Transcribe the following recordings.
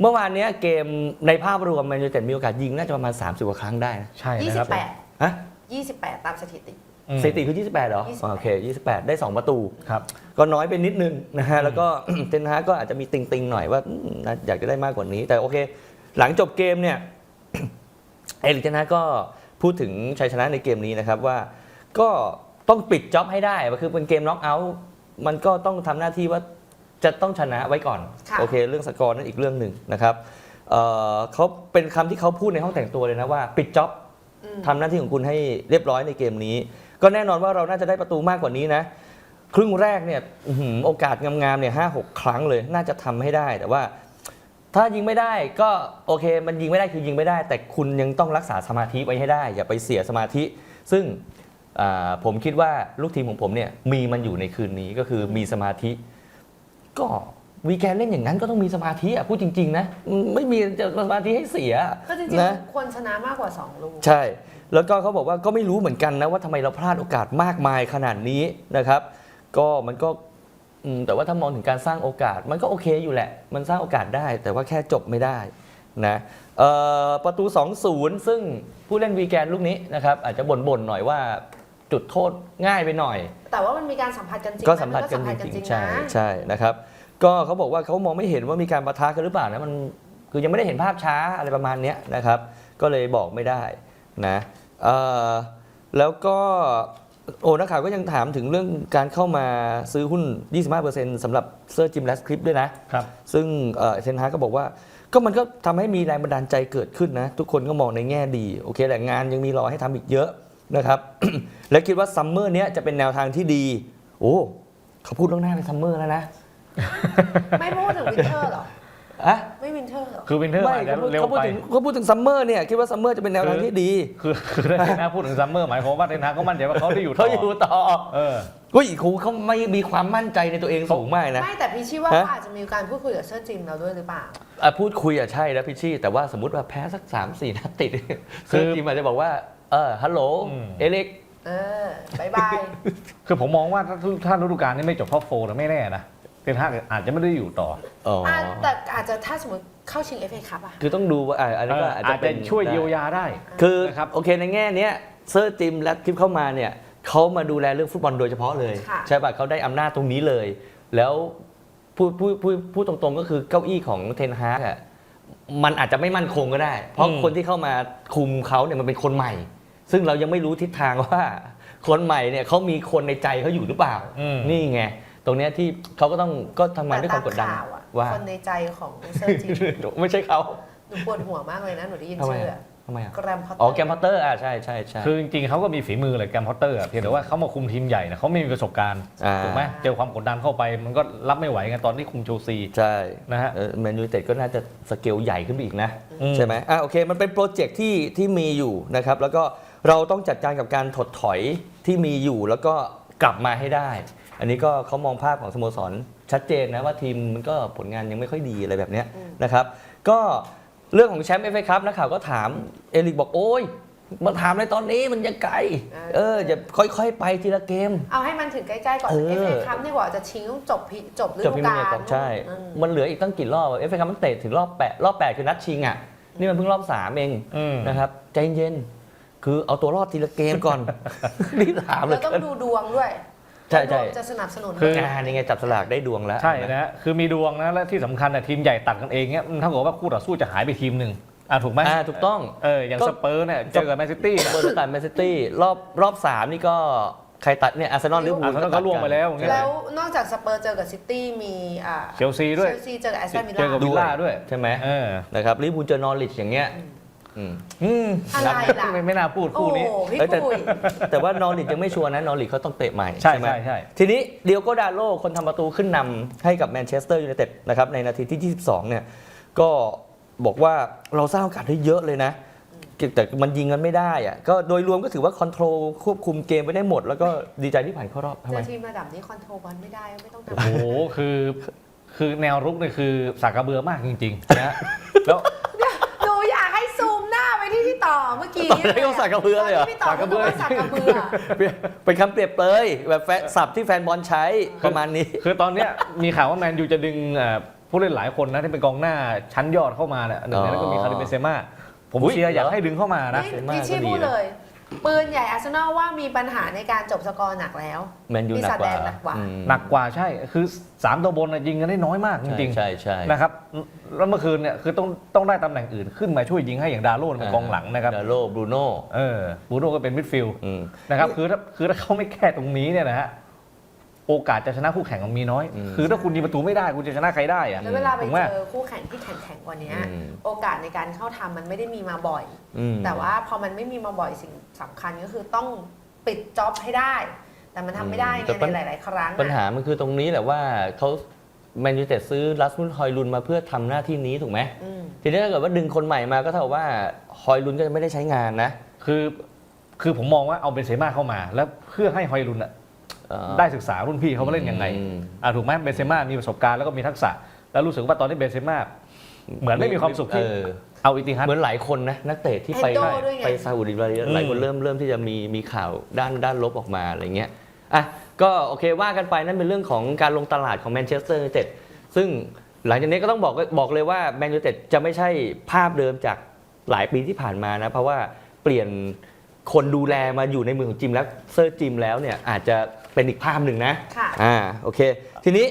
เมื่อวานเนี้ยเกมในภาพรวมแมนยูไนเต็ดมีโอกาสยิงน่าจะประมาณ 30กว่าครั้งได้นะใช่นะครับผมฮะ28 28ตามสถิติ อืมสถิติคือ 28 เหรอ28อ๋อโอเค 28 ได้ 2 ประตู ครับ ก็น้อยไปนิดนึงนะฮะ แล้วก็ เทนฮากก็อาจจะมีติงๆหน่อยว่าอืมน่าอยากจะได้มากกว่านี้ แต่โอเค หลังจบเกมเนี่ย เอริกเทนฮากก็พูดถึงชัยชนะในเกมนี้นะครับว่า ก็ต้องปิดจ็อบให้ได้คือเป็นเกมน็อกเอาท์มันก็ต้องทำหน้าที่ว่า จะต้องชนะไว้ก่อนค่ะโอเค เรื่องสกอร์นั่นอีกเรื่องหนึ่งนะครับเอ่อเขาเป็นคำที่เขาพูดในห้องแต่งตัวเลยนะว่า ปิดจ็อบอืม ทำหน้าที่ของคุณให้เรียบร้อยในเกมนี้ ก็แน่นอนว่าเราน่าจะได้ประตูมากกว่านี้นะ ครึ่งแรกเนี่ยอื้อหือโอกาสงามๆเนี่ยห้าหกครั้งเลยน่าจะทำให้ได้ แต่ว่า ถ้ายิงไม่ได้ก็โอเค มันยิงไม่ได้คือยิงไม่ได้ แต่คุณยังต้องรักษาสมาธิไว้ให้ได้ อย่าไปเสียสมาธิ ซึ่งอ่าผมคิดว่าลูกทีมของผมเนี่ยมีมันอยู่ในคืนนี้ก็คือมีสมาธิ ก็วีแกนเล่นอย่างนั้นก็ต้องมีสมาธิอะพูดจริง ๆ นะอืมไม่มีสมาธิให้เสียก็จริงนะๆควรชนะมากกว่า 2 ลูก ใช่ แล้วก็เขาบอกว่าก็ไม่รู้เหมือนกันนะว่าทำไมเราพลาดโอกาสมากมายขนาดนี้นะครับ ก็มันก็อืมแต่ว่าถ้ามองถึงการสร้างโอกาสมันก็โอเคอยู่แหละ มันสร้างโอกาสได้ แต่ว่าแค่จบไม่ได้นะเอ่อประตู 2-0 ซึ่งผู้เล่นวีแกนลูกนี้นะครับอาจจะบ่นๆหน่อยว่าจุดโทษง่ายไปหน่อย แต่ว่ามันมีการสัมผัสกันจริงก็นะสัมผัสกันมัจริงๆนะใช่ใช่นะครับ ก็เขาบอกว่าเขามองไม่เห็นว่ามีการประทะกันหรือเปล่านะมันคือยังไม่ได้เห็นภาพช้าอะไรประมาณเนี้ยนะครับ ก็เลยบอกไม่ได้นะเอ่อแล้วก็โอ้นักข่าวก็ยังถามถึงเรื่องการเข้ามาซื้อหุ้น 25%สำหรับเซอร์จิมแลสคลิปด้วยนะครับซึ่งเอ่อเทนฮากก็บอกว่า ก็มันก็ทำให้มีแรงบันดาลใจเกิดขึ้นนะ ทุกคนก็มองในแง่ดี โอเคแต่งานยังมีรอให้ทำอีกเยอะนะครับ และคิดว่าซัมเมอร์เนี้ยจะเป็นแนวทางที่ดี โอ้เขาพูดล่วงหน้าในซัมเมอร์แล้วนะ ไม่พูดถึงวินเทอร์หรอ อะไม่วินเทอร์หรอ คือวินเทอร์ไม่อาจจะเขาพูดเร็วเขาพูดไป ถึงเขาพูดถึงซัมเมอร์เนี่ยคิดว่าซัมเมอร์จะเป็นแนวทางที่ดีคือคือถ้าเทนฮากพูดถึงซัมเมอร์หมายความว่าเทนฮากก็มั่นใจว่าเขาได้อยู่ต่เขาอยู่ต่อเออ เฮ้ยครูเขาไม่มีความมั่นใจในตัวเองสูงมากนะ ไม่แต่พี่ชี่ว่าฮะ เขาอาจจะมีการพูดคุยกับเซอร์จิมเราด้วยหรือเปล่า อะพูดคุยอะใช่แล้วพี่ชี่ แต่ว่าสมมติว่าแพ้สัก3ามสี่นัดติดคืคืออทีมอาจจะบอกว่า เออฮัลโหล อืม เอเล็ก เออบายบาย คือผมมองว่าถ้าถ้าฤดูกาลนี้ไม่จบท็อปโฟร์ไม่แน่นะเท นฮากอาจจะไม่ได้อยู่ต่อ อ๋อออะแต่อาจจะถ้าสมมติเข้าชิงเอฟเอคัพอะ คือต้องดูว่าอะอันนี้ก็เอออาจอาจะจเป็จะนช่วยเยียวยาได้ คือนะครับโอเคในแง่เนี้ยเซอร์จิมและคลิปเข้ามาเนี่ยเขามาดูแลเรื่องฟุตบอลโดยเฉพาะเลย ค่ะ ใช่ป่ะเขาได้อำนาจตรงนี้เลย แล้วพูดพูดพูดพูดตรงๆก็คือเก้าอี้ของเทนฮากอะมันอาจจะไม่มั่นคงก็ได้ เพราะอืม คนที่เข้ามาคุมเขาเนี่ยมันเป็นคนใหม่ ซึ่งเรายังไม่รู้ทิศทางว่า คนใหม่เนี่ยเขามีคนในใจเขาอยู่หรือเปล่า อืม นี่ไง ตรงเนี้ยที่เขาก็ต้องก็ทำงานด้วยความกดดัน แต่ตข่าวอะว่า คนในใจของเซอร์จิมไม่ใช่เขาหนูปวดหัวมากเลยนะ หนูได้ยินทำไมชื่ออะอะทำไมอะแกรมพอตเตอร์อ๋อแกมพอตเตอร์อะใช่ใช่ใช่ คือจริงๆเขาก็มีฝีมือแหละแกรมพอตเตอร์อะเพียงแต่ว่าเขามาคุมทีมใหญ่นะเขาไม่มีประสบการณ์อ่า ถูกไหมเจอความกดดันเข้าไปมันก็รับไม่ไหวกันตอนที่คุมเชลซี ใช่นะฮะ แมนยูเต็ดก็น่าจะสเกลใหญ่ขึ้นไปอีกนะ อืมใช่ไหมอะโอเค มันเป็นโปรเจกต์ที่ที่มีอยู่นะครับ แล้วก็เราต้องจัดการกับการถดถอยที่มีอยู่ แล้วก็กลับมาให้ได้ อันนี้ก็เขามองภาพของสโมสรชัดเจนนะว่าทีมมันก็ผลงานยังไม่ค่อยดีอะไรแบบเนี้ยนะครับ ก็เรื่องของแชมป์เอฟเอครับนักข่าวก็ถามเอลิกบอกโอ้ยมาถามในตอนนี้มันยังไกล เอออย่าค่อยๆ ไปทีละเกม เอาให้มันถึงใกล้ๆ ก่อนเออเอฟเอคัพนี่กว่าจะชิงต้องจบพิจบฤจบดูพรีเมีกายร์ลก่อนใช่อืมมันเหลืออีกตั้งกี่รอบเอฟเอคัพมันเตะถึงรอบแปดรอบแปดคือนัดชิงอะ นี่มันเพิ่งรอบสามเองอืมนะครับใจเย็นคือเอาตัวรอดทีละเกมก่อนรีบถามเลแล้ยวต้องดูดวงด้วย ใช่ใช่ว่าดวงจะสนับสนุนคือ งานยังไงจับสลากได้ดวงแล้วใช่นะฮะคือมีดวงนะและที่สำคัญนะทีมใหญ่ตัดกันเองเนี่ยมันเท่ากับว่าคู่ต่อสู้จะหายไปทีมหนึ่งอะถูกไหมอ่าถูกต้อง เอออย่างก็ สเปอร์เนี่ยเจอกับแมนซิตี้เบอร์ตัดแมนซิตี้รอบรอบสามนี่ก็ใครตัดเนี่ยอาร์เซนอลลิเวอร์พูอาลร์เซนอลก็ล่วงไปแล้วอย่างเงี้ยแล้วนอกจากสเปอร์เจอกับซิตี้มีอ่าเชลซีด้วยเชลซีเจอกับแอสตันวิลเจอกับล่าวิลล่าด้วยใช่ไหม เออ นะครับลิเวอร์พูลเจอนอริชอย่างเงี้ย อืมอืมอะไรล่ะ ไม่ไม่น่าพูดโอ้คู่นี้โหพี่เอ้ยแต่ ปุ้ย แต่ว่านอริชยังไม่ชัวร์นะนอริชเขาต้องเตะใหม่ใช่ไหมใช่ใช่ ทีนี้เดียโกดาโลคนทำประตูขึ้นนำให้กับแมนเชสเตอร์ยูไนเต็ดนะครับในนาทีที่ 22 เนี่ย ก็บอกว่าเราสร้างโอกาสได้เยอะเลยนะ แต่มันยิงกันไม่ได้อะก็โดยรวมก็ถือว่าคอนโทรลควบคุมเกมไปได้หมด แล้วก็ดีใจที่ผ่านเข้ารอบทำเจไม อทีมระดับนี้คอนโทรลบอลไม่ได้ไม่ต้องทำ โอ้โหคือคือแนวรุกเนี่ยคือสากกระเบือมากจริงๆนะฮะแล้ว หนูอยากให้ซูมหน้าไปที่พี่ต่อ เมื่อกี้ต่อได้ก็สักกระเบือเลยเหรอตนที่พี่ต่อพูดว่าสักกระเบือ เป็นคำเปรียบเปรยแบบแฟนศัพท์ที่แฟนบอลใช้ประมาณนี้ คือตอนเนี้ยมีข่าวว่าแมนยูจะดึงเอ่อผู้เล่นหลายคนนะที่เป็นกองหน้าชั้นยอดเข้ามาเนี่ยหนึ่งในนั้นก็มีอ๋อคาริเบนเซม่าผมอุ๊ยเชียร์อยากเหรอให้ดึงเข้ามานะนี่เซนมาพี่ชี่ก็ดีพูดนะเลย ปืนใหญ่อาร์เซนอลว่ามีปัญหาในการจบสกอร์หนักแล้วแมนยูปีหนัศากจกว่าแดงหนักกว่า อืมหนักกว่าใช่ คือ 3 ตัวบนน่ะยิงกันได้น้อยมากจริงใช่ใช่ๆนะครับ แล้วเมื่อคืนเนี่ยคือต้องต้องได้ตำแหน่งอื่นขึ้นมาช่วยยิงให้อย่างดาโล่เป็นกองหลังนะครับ ดาโลบรูโน่เออบูโน่ก็เป็นมิดฟิลด์อืม นะครับ คือถ้าคือถ้าเขาไม่แก้ตรงนี้เนี่ยนะฮะ โอกาสจะชนะคู่แข่งมันมีน้อย อืม คือถ้าคุณยิงประตูไม่ได้คุณจะชนะใครได้อะแล้วเวลาไปถูกไหม เจอคู่แข่งที่แข็งๆกว่านี้อืม โอกาสในการเข้าทำมันไม่ได้มีมาบ่อย อืม แต่ว่าพอมันไม่มีมาบ่อยสิ่งสำคัญก็คือต้องปิดจ็อบให้ได้ แต่มันทำไม่ได้ไงแต่ปัญ ในหลาย ๆ ครั้งอะปัญหามันคือตรงนี้แหละว่าเขาแมนยูเต็ดซื้อลัสมุนฮอยลุนมาเพื่อทำหน้าที่นี้ถูกไหมอืมทีนี้ถ้าเกิดว่าดึงคนใหม่มาก็เท่ากับว่าฮอยลุนก็จะไม่ได้ใช้งานนะ คือคือผมมองว่าเอาเบนเซม่าเข้ามา แล้วเพื่อให้ฮอยลุนอะเอ่อ ได้ศึกษารุ่นพี่เขามาเล่นยังไงอืมอะถูกไหมเบนเซม่ามีประสบการณ์แล้วก็มีทักษะ แล้วรู้สึกว่าตอนนี้เบนเซม่าเหมือนไม่มีความสุขที่เออเอาอิติฮัดเหมือนหลายคนนะนักเตะที่ไปเฮนโดด้วยไงไปซาอุดิอาระเบียอืมหลายคนเริ่มเริ่มที่จะมีมีข่าวด้านด้านลบออกมาอะไรเงี้ยอะก็โอเคว่ากันไปนั่นเป็นเรื่องของการลงตลาดของแมนเชสเตอร์ยูไนเต็ดซึ่งหลังจากนี้ก็ต้องบอกบอกเลยว่าแมนยูไนเต็ดจะไม่ใช่ภาพเดิมจากหลายปีที่ผ่านมานะ เพราะว่าเปลี่ยนคนดูแลมาอยู่ในมือของจิมแล้วเซอร์จิมแล้วเนี่ยอาจจะ เป็นอีกภาพหนึ่งนะค่ะ อ่าโอเค ทีนี้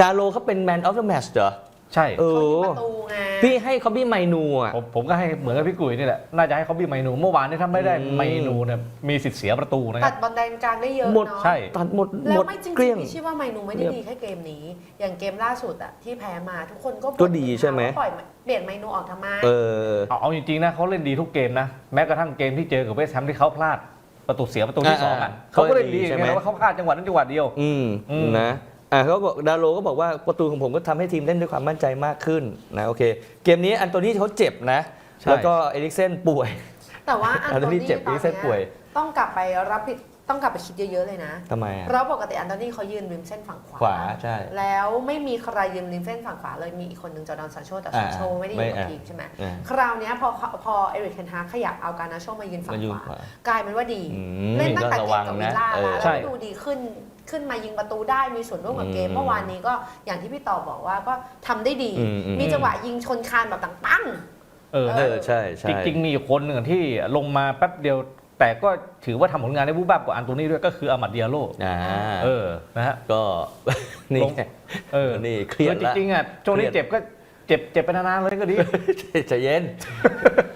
ดาโลเขาเป็นแมนออฟเดอะแมตช์เหรอใช่เอเขายิงอประตูไงพี่ให้เขาบี้ไมนูอะ ผมผมก็ให้เหมือนกับพี่กุยนี่แหละ น่าจะให้เขาบี้ไมนูเมื่อวานนี้ถ้าไม่ได้อืม ไมนูเนี่ยมีสิทธิ์เสียประตูนะคตัรัดบบอลแดนกลางได้เยอะหมด เนาะใช่ ตัดหมดแล้หมวดไม่จริงเกลี้ยง ๆพี่ชื่อว่าไมนูไม่ได้ดีแค่เกมนี้ อย่างเกมล่าสุดอะที่แพ้มาทุกคนก็บ่นก็ดีใช่ไหม ว่าปล่อยเปลี่ยนไมนูออกทำไม เออ เอาเอาจริงๆนะเขาเล่นดีทุกเกมนะ แม้กระทั่งเกมที่เจอกับเวสต์แฮมที่เขาพลาด ประตูเสียประตูที่สองอะอ่าเขาก็เล่นดีเขาเล่นดีใช่ไหมแค่ว่าเขาพลาดจังหวะนั้นจังหวะเดียว อืมอืมนะอะเขาบอกดาโลก็บอกว่าประตูของผมก็ทำให้ทีมเล่นด้วยความมั่นใจมากขึ้นนะโอเค เกมนี้อันโตนี่เขาเจ็บนะใช่แล้วก็เอริกเซนป่วย แต่ว่าอันอันโตโตนี่นี่เจ็บตอนนี่เส้นป่วยเนี้ยต้องกลับไปรับผิด ต้องกลับไปคิดเยอะๆเลยนะ ทำไมอะ เพราะปกติอันโตนี่เขายืนริมเส้นฝั่งขวา ขวาใช่แล้วไม่มีใครยืนริมเส้นฝั่งขวาเลยมีอีกคนหนึ่งจอร์แดนซานโชแต่อ่าซานโชไม่ได้อยู่กับไม่อะทีมใช่ไหมอะคราวเนี้ยพอพอเอริกเทนฮากขยับเอาการนาโชมายืนฝั่งมายืนขวาขวากลายเป็นว่าดี อืมเล่นตั้งแต่ก็ระเกวัมงกับวินะลล่าเอแล้วอใช่แล้วก็ดูดีขึ้นขึ้นมายิงประตูได้มีส่วนร่วมกับเกมอืมเมื่อวานนี้ก็อย่างที่พี่ต่อบอกว่าก็ทำได้ดี อืมอืม มีจังหวะยิงชนคานแบบปังเออเอเออ ใช่ใช่ จริงๆมีอยู่คนหนึ่งที่ลงมาแป๊บเดียว แต่ก็ถือว่าทำผลงานได้บูบ้าบกว่าอันโตนี่ด้วยก็คืออามัดเดียโลอ่าเออนะฮะก็นี่ลงไงเออนี่เครียดออจละริงๆอะช่วงนี้เครียดเจ็บก็เจ็บเจ็บไปนานๆเลยก็ดีใจเย็น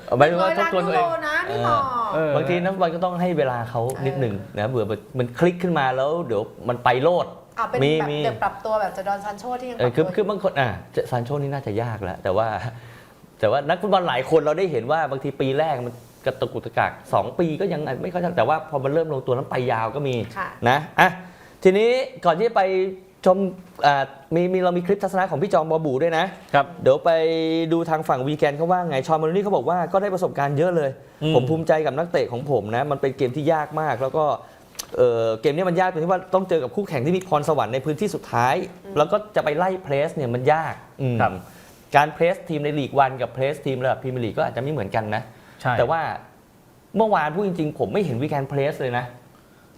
เอาๆไม่รู้ว่าทบร้อยทวนล้านตัวยูเองโรนะพี่ต่อเออบางทีนักบอลก็ต้องให้เวลาเขานิดหนึ่งนะเผื่อมันคลิกขึ้นมาแล้วเดี๋ยวมันไปโลดอะเป็นมีแบบมีเด็กปรับตัวแบบจอร์แดนซานโชที่ยังปเอรัอบคือตัวคือบางคนอะซานโชนี่น่าจะยากแล้วแต่ว่า แต่ว่านักฟุตบอลหลายคนเราได้เห็นว่าบางทีปีแรกมัน กระตุกกระกักสองปีก็ยังไม่ค่อยชัดแต่ว่าพอมันเริ่มลงตัวแล้วไปยาวก็มีค่ะนะอะทีนี้ก่อนที่จะไปชมอ่ามีมีเรามีคลิปทัศนะของพี่จองบอบูด้วยนะครับเดี๋ยวไปดูทางฝั่งวีแกนเขาว่าไงชอนมารูนี่เขาบอกว่าก็ได้ประสบการณ์เยอะเลยอืมผมภูมิใจกับนักเตะของผมนะมันเป็นเกมที่ยากมากแล้วก็เอ่อเกมนี้มันยากตรงที่ว่าต้องเจอกับคู่แข่งที่มีพรสวรรค์ในพื้นที่สุดท้าย แล้วก็จะไปไล่เพรสเนี่ยมันยากอืมครับการเพรสทีมในลีกวันกับเพรสทีมระดับพรีเมียร์ลีกก็อาจจะไม่เหมือนกันนะ ใช่ แต่ว่าเมื่อวานพูดจริงๆ ผมไม่เห็นวีแกนเพรสเลยนะ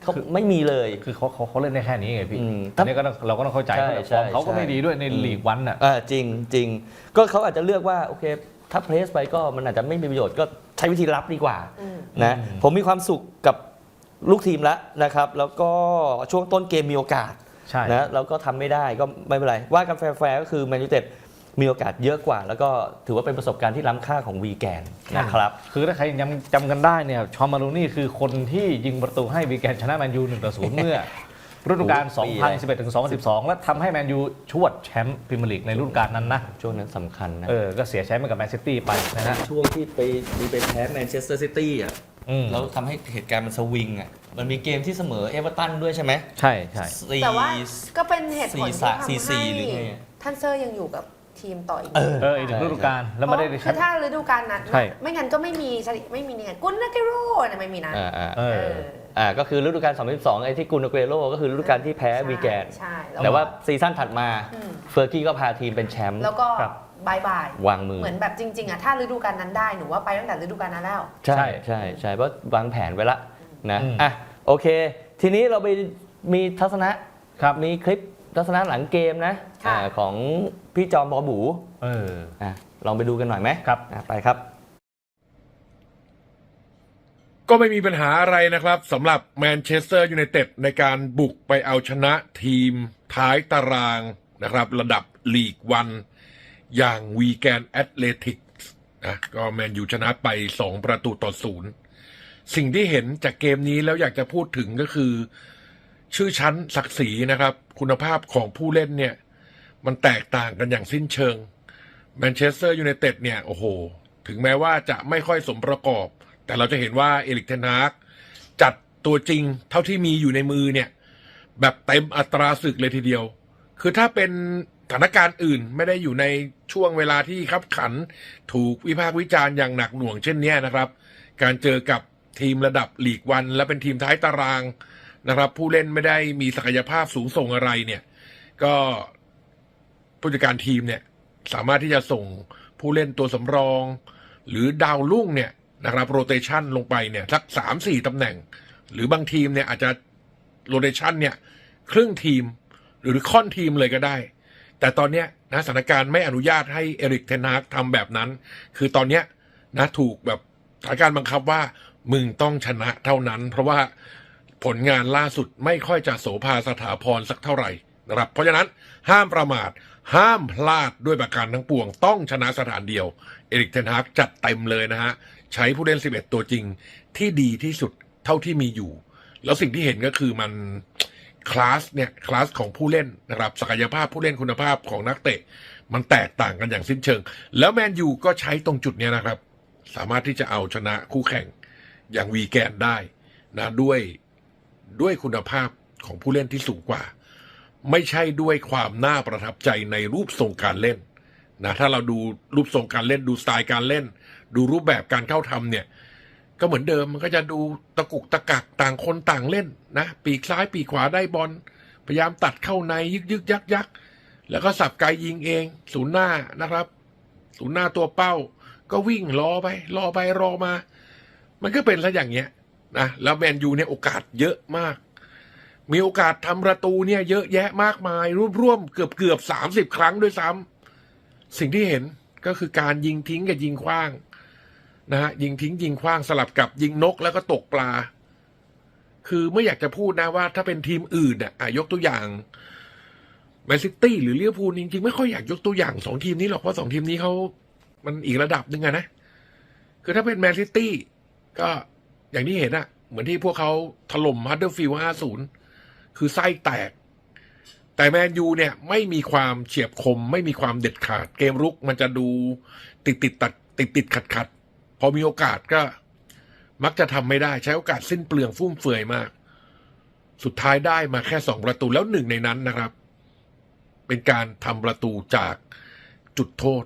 เขาไม่มีเลย คือเขาเขาเขาเล่นได้แค่นี้ไงพี่อืมอันนี้ก็ต้องเราก็ต้องเข้าใจใช่ว่าใช่ฟอร์มเขาก็ใช่ ไม่ดีด้วยในอืมลีกวันน่ะ เออจริงจริงก็เขาอาจจะเลือกว่าโอเค ถ้าเพรสไปก็มันอาจจะไม่มีประโยชน์ก็ใช้วิธีรับดีกว่าอืม นะอืม ผมมีความสุขกับลูกทีมแล้วนะครับ แล้วก็ช่วงต้นเกมมีโอกาสใช่ นะแล้วก็ทำไม่ได้ก็ไม่เป็นไร ว่ากันแฟร์ๆก็คือแมนยูเต็ด มีโอกาสเยอะกว่า แล้วก็ถือว่าเป็นประสบการณ์ที่ล้ำค่าของวีแกนนะครับคือถ้าใครยังจำกันได้เนี่ยชอมมารูนี่คือคนที่ยิงประตูให้วีแกนชนะแมนยู1ต่อ0เมื่อฤดูกาลโอ้โหปีเลย2011 ถึง 2012 และทำให้แมนยูชวดแชมป์พรีเมียร์ลีกในฤดูกาลนั้นนะ ช่วงนั้นสำคัญนะ เออ ก็เสียแชมป์ไปกับแมนซิตี้ไปนะฮะ ช่วงที่ไปมีไปแพ้แมนเชสเตอร์ซิตี้อะอืมแล้วทำให้เหตุการณ์มันสวิงอะ มันมีเกมที่เสมอเอเวอร์ตันด้วยใช่ไหม ใช่ใช่สี่แต่ว่าก็เป็นเหตุผลที่สี่สามทำสี่สี่ให้หรือไงท่านเซอร์ยังอยู่กับ ทีมต่ออีกเออ เอออีกหนึ่งฤดูกาลแล้วไม่ได้เพแชราะมคือป์ ถ้าฤดูกาลนั้นใช่ ไม่งั้นก็ไม่มีสถิไม่มีเนี่ยกุนนาเกโร่เนี่ยไม่มีนะ อ่าอ่าเอเออออ่าก็คือฤดูกาล2012ไอ้ที่กุนอาเกโรก็คือฤดูกาลที่แพ้วีแกนใช่แต่ว่าซีซั่นถัดมาอืมเฟอร์กี้ก็พาทีมเป็นแชมป์แล้วก็ครับ บายบาย วางมือ เหมือนแบบจริง ๆอะถ้าฤดูกาลนั้นได้หนูว่าไปตั้งแต่ฤดูกาลนั้นแล้ว ใช่ใช่ใช่ใช่เพราะวางแผนไว้ละนะอืม อะโอเค ทีนี้เราไปมีทัศนะ ครับมีคลิป ทัศนะหลังเกมนะค่ะอาของพี่จอมบอบูเออ อะลองไปดูกันหน่อยไหมครับ อะไปครับ ก็ไม่มีปัญหาอะไรนะครับสำหรับแมนเชสเตอร์ยูไนเต็ดในการบุกไปเอาชนะทีมท้ายตารางนะครับ ระดับลีกวันอย่างวีแกนแอตเลติกนะก็แมนยูชนะไป 2 ประตูต่อศูนย์สิ่งที่เห็นจากเกมนี้แล้วอยากจะพูดถึงก็คือ ชื่อชั้นศักดิ์ศรีนะครับ คุณภาพของผู้เล่นเนี่ย มันแตกต่างกันอย่างสิ้นเชิงแมนเชสเตอร์ยูไนเต็ดเนี่ย โอ้โห ถึงแม้ว่าจะไม่ค่อยสมประกอบ แต่เราจะเห็นว่าเอริกเทนฮากจัดตัวจริงเท่าที่มีอยู่ในมือเนี่ย แบบเต็มอัตราศึกเลยทีเดียว คือถ้าเป็นสถานการณ์อื่นไม่ได้อยู่ในช่วงเวลาที่ขับขัน ถูกวิพากษ์วิจารณ์อย่างหนักหน่วงเช่นนี้นะครับ การเจอกับทีมระดับลีกวัน และเป็นทีมท้ายตาราง นะครับ ผู้เล่นไม่ได้มีศักยภาพสูงส่งอะไรเนี่ย ก็ผู้จัดการทีมเนี่ย สามารถที่จะส่งผู้เล่นตัวสำรอง หรือดาวรุ่งเนี่ยนะครับโรเตชันลงไปเนี่ยสักสามสี่ตำแหน่ง หรือบางทีมเนี่ยอาจจะโรเตชันเนี่ย ครึ่งทีมหรือค่อนทีมเลยก็ได้ แต่ตอนเนี้ยนะสถานการณ์ไม่อนุญาตให้เอริกเทนฮากทำแบบนั้น คือตอนเนี้ยนะถูกแบบสถานการณ์บังคับว่า มึงต้องชนะเท่านั้น เพราะว่า ผลงานล่าสุดไม่ค่อยจะโสภาสถาพรสักเท่าไหร่นะครับ เพราะฉะนั้นห้ามประมาท ห้ามพลาดด้วยประการทั้งปวง ต้องชนะสถานเดียว เอริกเทนฮากจัดเต็มเลยนะฮะ ใช้ผู้เล่น 11 ตัวจริงที่ดีที่สุดเท่าที่มีอยู่ แล้วสิ่งที่เห็นก็คือมันคลาสเนี่ยคลาสของผู้เล่นนะครับศักยภาพผู้เล่นคุณภาพของนักเตะ มันแตกต่างกันอย่างสิ้นเชิง แล้วแมนยูก็ใช้ตรงจุดเนี้ยนะครับ สามารถที่จะเอาชนะคู่แข่งอย่างวีแกนได้นะด้วย ด้วยคุณภาพของผู้เล่นที่สูงกว่า ไม่ใช่ด้วยความน่าประทับใจในรูปทรงการเล่นนะถ้าเราดูรูปทรงการเล่นดูสไตล์การเล่น ดูรูปแบบการเข้าทำเนี่ย ก็เหมือนเดิมมันก็จะดูตะกุกตะกักต่างคนต่างเล่นนะ ปีกซ้ายปีกขวาได้บอลพยายามตัดเข้าในยึกยึกยักยักแล้วก็สับไกลยิงเอง ศูนย์หน้านะครับ ศูนย์หน้าตัวเป้า ก็วิ่งรอไป รอไปรอมา มันก็เป็นซะอย่างเงี้ย นะแล้วแมนยูเนี่ยโอกาสเยอะมาก มีโอกาสทำประตูเนี่ยเยอะแยะมากมายรวบร่วมเกือบเกือบสามสิบครั้งด้วยซ้ำสิ่งที่เห็นก็คือการยิงทิ้งกับยิงขว้างนะฮะยิงทิ้งยิงขว้างสลับกับยิงนกแล้วก็ตกปลา คือไม่อยากจะพูดนะว่าถ้าเป็นทีมอื่นอะอะยกตัวอย่างแมนซิตี้หรือเลิเวพูลจริงๆ ไม่ค่อยอยากยกตัวอย่างสองทีมนี้หรอกเพราะสองทีมนี้เขามันอีกระดับหนึ่งอะนะ คือถ้าเป็นแมนซิตี้ก็ อย่างที่เห็นอะเหมือนที่พวกเขาถล่มฮัตเดอร์ฟิลด์5-0คือไส้แตก แต่แมนยูเนี่ยไม่มีความเฉียบคม ไม่มีความเด็ดขาด เกมรุกมันจะดูติดติดตัดติดติดขัดขัดพอมีโอกาสก็มักจะทำไม่ได้ใช้โอกาสสิ้นเปลืองฟุ่มเฟือยมาก สุดท้ายได้มาแค่สองประตูแล้วหนึ่งในนั้นนะครับ เป็นการทำประตูจากจุดโทษ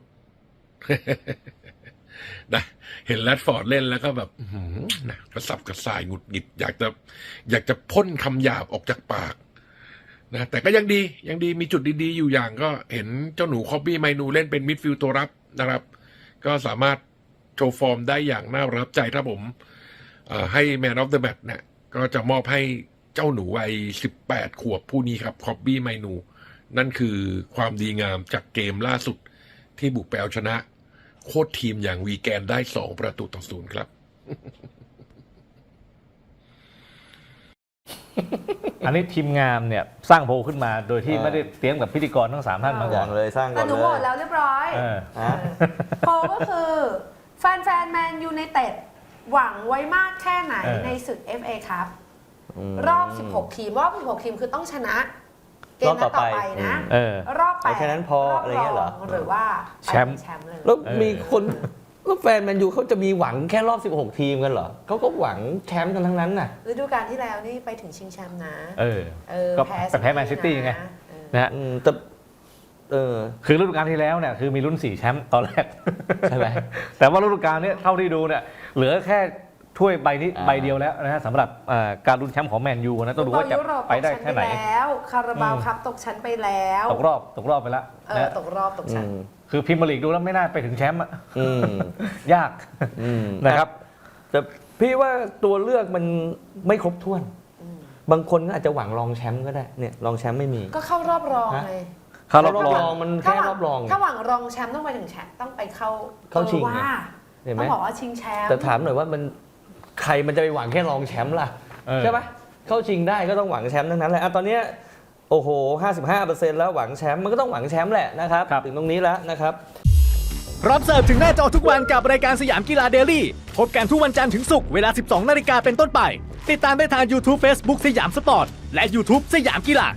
นะเห็นแรดฟอร์ดเล่นแล้วก็แบบหือนะกระสับกระส่ายหงุดหงิด อยากจะ อยากจะพ่นคำหยาบออกจากปากนะแต่ก็ยังดียังดีมีจุดดีๆ อยู่อย่างก็เห็นเจ้าหนูคอบบี้ไมนูเล่นเป็นมิดฟิลด์ตัวรับนะครับ ก็สามารถโชว์ฟอร์มได้อย่างน่ารับใจถ้าผมให้แมนออฟเดอะแมตเนี่ยก็จะมอบให้เจ้าหนูวัย18ขวบผู้นี้ครับคอบบี้ไมนู นั่นคือความดีงามจากเกมล่าสุดที่บุกไปเอาชนะ โคตรทีมอย่างวีแกนได้2ประตูต่อศูนย์ครับ อันนี้ทีมงานเนี่ยสร้างโพลขึ้นมาโดยที่เออไม่ได้เตรียมกับพิธีกรทั้งสามท่านมาอก่ย่าอนงเลยสร้างก่แต่อนหนูเลโหวตยแล้วเรียบร้อยเออ ฮะโพลก็คือ แฟนๆแมนยูไนเต็ดหวังไว้มากแค่ไหนเออ ในศึก FA ครับ มรอบ 16 ทีม รอบ 16 ทีมคือต้องชนะ เกมนัดต่อไปนะ เออ รอบแปเอาดแค่นั้นพอรบอะไรเงี้ยเหรองหรือว่าไปแชมป์แชมป์เลย แล้วเออมีคนแล้วแฟนแมนยูเขาจะมีหวังแค่รอบ 16 ทีมกันเหรอเขาก็หวังแชมป์กันทั้งนั้นน่ะ ฤดูกาลที่แล้วนี่ไปถึงชิงแชมป์นะเออ เออก็ไปแพ้แมนซิตี้ไงนะเออ นะฮะ อืมแต่เออ คือฤดูกาลที่แล้วเนี่ยคือมีรุ่นสี่แชมป์ตอนแรก ใช่ไหม แต่ว่าฤดูกาลเนี้เท่าที่ดูเนี่ยเหลือแค่ ถ้วยใบนี้อ่า ใบเดียวแล้วนะฮะสำหรับอ่าการลุ้นแชมป์ของแมนยูนะต้องดูว่าจะฟุตบอลยุโรปไปได้ตกชั้แค่ไหน แล้วคาราบาวอืม ครับตกชั้นไปแล้วตกรอบตกรอบไปแล้วเออนะตกรอบตกอืชั้น มคือพิมพ์ลีกดูแล้วไม่น่าไปถึงแชมป์อะ อืมยากอืมนะครับ แต่พี่ว่าตัวเลือกมันไม่ครบถ้วนบางคนก็อาจจะหวังรองแชมป์ก็ได้เนี่ยรองแชมป์ไม่มีก็เข้ารอบรองฮะเลยเข้ารอบรองมันถ้าแค่หวัรอบรอง ถ้าหวังรองแชมป์ต้องไปถึงแชมป์ต้องไปเข้าเข้าชิงออว่าเห็นไหมต้องบอกว่าชิงแชมป์แต่ถามหน่อยว่ามัน ใครมันจะไปหวังแค่รองแชมป์ล่ะเออ ใช่ปะเข้าชิงได้ก็ต้องหวังแชมป์ทั้งนั้นแหละอะตอนเนี้ยโอ้โห 55%แล้วหวังแชมป์มันก็ต้องหวังแชมป์แหละนะครับครับ ถึงตรงนี้แล้วนะครับพร้อมเสิร์ฟถึงหน้าจอทุกวันกับรายการสยามกีฬาเดลี่พบกันทุกวันจันทร์ถึงศุกร์เวลา 12 นาฬิกาเป็นต้นไป ติดตามได้ทาง YouTube Facebook สยามสปอร์ต และ YouTube สยามกีฬา